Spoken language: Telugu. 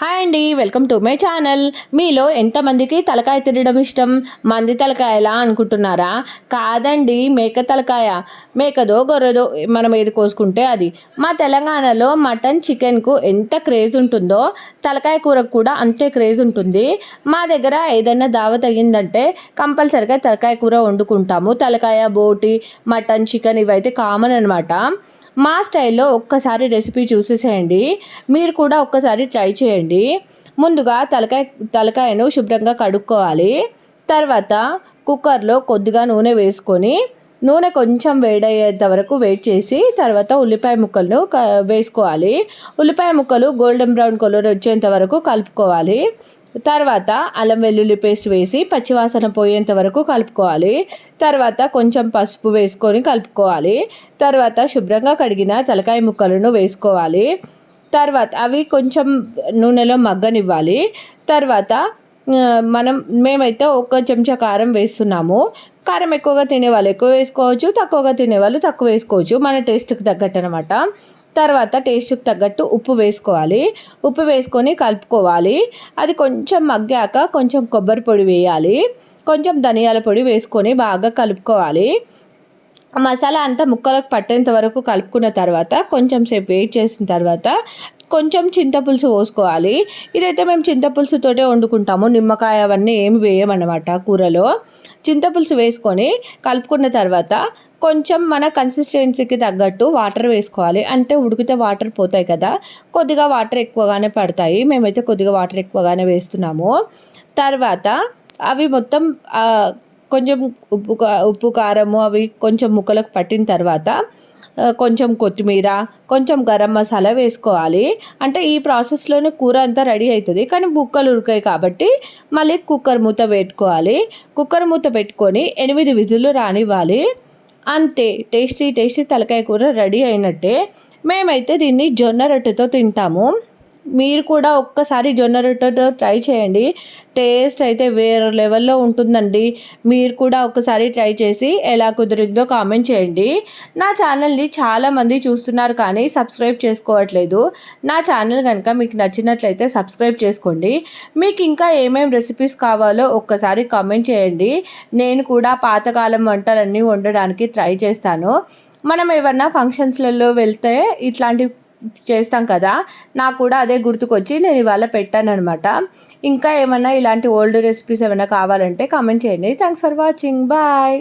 హాయ్ అండి వెల్కమ్ టు మై ఛానల్ మీలో ఎంతమందికి తలకాయ తినడం ఇష్టం? మంది తలకాయలా అనుకుంటున్నారా? కాదండి మేక తలకాయ. మేకదో గొర్రెదో మనం ఏది కోసుకుంటే అది. మా తెలంగాణలో మటన్ చికెన్కు ఎంత క్రేజ్ ఉంటుందో తలకాయ కూరకు కూడా అంతే క్రేజ్ ఉంటుంది. మా దగ్గర ఏదైనా దావత్ అయ్యిందంటే కంపల్సరిగా తలకాయ కూర వండుకుంటాము. తలకాయ బోటి మటన్ చికెన్ ఇవైతే కామన్ అనమాట మా స్టైల్లో ఒక్కసారి రెసిపీ చూసేసేయండి. మీరు కూడా ఒక్కసారి ట్రై చేయండి. ముందుగా తలకాయ తలకాయను శుభ్రంగా కడుక్కోవాలి. తర్వాత కుక్కర్లో కొద్దిగా నూనె వేసుకొని నూనె కొంచెం వేడయ్యేంత వరకు వెయిట్ చేసి తర్వాత ఉల్లిపాయ ముక్కలను వేసుకోవాలి. ఉల్లిపాయ ముక్కలు గోల్డెన్ బ్రౌన్ కలర్ వచ్చేంత వరకు కలుపుకోవాలి. తర్వాత అల్లం వెల్లుల్లి పేస్ట్ వేసి పచ్చివాసన పోయేంత వరకు కలుపుకోవాలి. తర్వాత కొంచెం పసుపు వేసుకొని కలుపుకోవాలి. తర్వాత శుభ్రంగా కడిగిన తలకాయ ముక్కలను వేసుకోవాలి. తర్వాత అవి కొంచెం నూనెలో మగ్గనివ్వాలి. తర్వాత మనం మేమైతే ఒక చెంచా కారం వేస్తున్నాము. కారం ఎక్కువగా తినేవాళ్ళు ఎక్కువ వేసుకోవచ్చు తక్కువగా తినేవాళ్ళు తక్కువ వేసుకోవచ్చు. మన టేస్ట్కి తగ్గట్టు అనమాట తర్వాత టేస్ట్కి తగ్గట్టు ఉప్పు వేసుకోవాలి. ఉప్పు వేసుకొని కలుపుకోవాలి. అది కొంచెం మగ్గాక కొంచెం కొబ్బరి పొడి వేయాలి. కొంచెం ధనియాల పొడి వేసుకొని బాగా కలుపుకోవాలి. మసాలా అంతా ముక్కలకు పట్టేంత వరకు కలుపుకున్న తర్వాత కొంచెం సేపు వెయిట్ చేసిన తర్వాత కొంచెం చింతపులుసు పోసుకోవాలి. ఇదైతే మేము చింతపులుసుతోటే వండుకుంటాము. నిమ్మకాయ అవన్నీ ఏమి వేయమన్నమాట కూరలో. చింతపులుసు వేసుకొని కలుపుకున్న తర్వాత కొంచెం మన కన్సిస్టెన్సీకి తగ్గట్టు వాటర్ వేసుకోవాలి. అంటే ఉడికితే వాటర్ పోతాయి కదా. కొద్దిగా వాటర్ ఎక్కువగానే పడతాయి. మేమైతే కొద్దిగా వాటర్ ఎక్కువగానే వేస్తున్నాము. తర్వాత అవి మొత్తం కొంచెం ఉప్పు ఉప్పు కారము అవి కొంచెం ముక్కలకు పట్టిన తర్వాత కొంచెం కొత్తిమీర కొంచెం గరం మసాలా వేసుకోవాలి. అంటే ఈ ప్రాసెస్లోనే కూర అంతా రెడీ అవుతుంది కానీ బుక్కలు ఉరికాయి కాబట్టి మళ్ళీ కుక్కర్ మూత పెట్టుకోవాలి. కుక్కర్ మూత పెట్టుకొని ఎనిమిది విజులు రానివ్వాలి. అంతే. టేస్టీ టేస్టీ తలకాయ కూర రెడీ అయినట్టే. మేమైతే దీన్ని జొన్న రొట్టెతో తింటాము. మీరు కూడా ఒక్కసారి జొన్న రొట్టెతో ట్రై చేయండి. టేస్ట్ అయితే వేరే లెవెల్లో ఉంటుందండి. మీరు కూడా ఒకసారి ట్రై చేసి ఎలా కుదిరిందో కామెంట్ చేయండి. నా ఛానల్ని చాలామంది చూస్తున్నారు కానీ సబ్స్క్రైబ్ చేసుకోవట్లేదు. నా ఛానల్ కనుక మీకు నచ్చినట్లయితే సబ్స్క్రైబ్ చేసుకోండి. మీకు ఇంకా ఏమేమి రెసిపీస్ కావాలో ఒక్కసారి కామెంట్ చేయండి. నేను కూడా పాతకాలం వంటలన్నీ వండడానికి ట్రై చేస్తాను. మనం ఏమన్నా ఫంక్షన్స్లలో వెళ్తే ఇట్లాంటి చేస్తాం కదా నాకు కూడా అదే గుర్తుకొచ్చి నేను ఇవాళ పెట్టాను అనమాట ఇంకా ఏమైనా ఇలాంటి ఓల్డ్ రెసిపీస్ ఏమైనా కావాలంటే కామెంట్ చేయండి. Thanks for watching bye